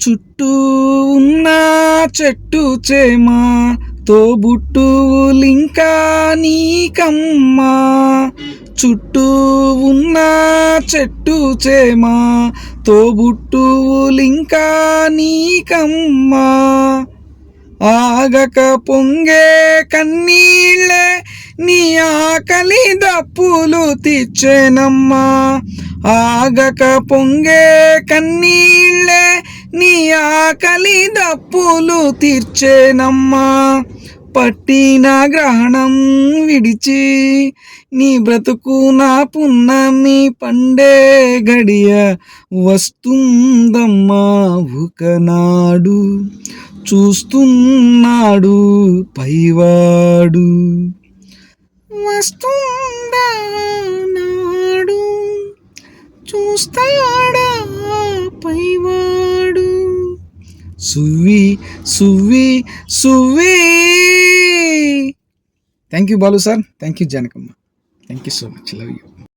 చుట్టూ ఉన్న చెట్టు చేమ తోబుట్టువులింకా నీకమ్మా చుట్టూ ఉన్న చెట్టు చేమ తోబుట్టువులింకా నీకమ్మా ఆగక పొంగే కన్నీళ్ళే నీ ఆకలి దప్పులు తెచ్చేనమ్మా ఆగక పొంగే కన్నీళ్ళే నీ ఆకలి దప్పులు తీర్చేనమ్మా. పట్టిన గ్రహణం విడిచి నీ బ్రతుకు నా పున్నమి పండే గడియ వస్తుందమ్మా ఒకనాడు చూస్తున్నాడు పైవాడు. వస్తుందా నాడు? చూస్తాడా పైవాడు? సువ్వి సువ్వి సువ్వి thank you Balu sir thank you Janakamma thank you so much love you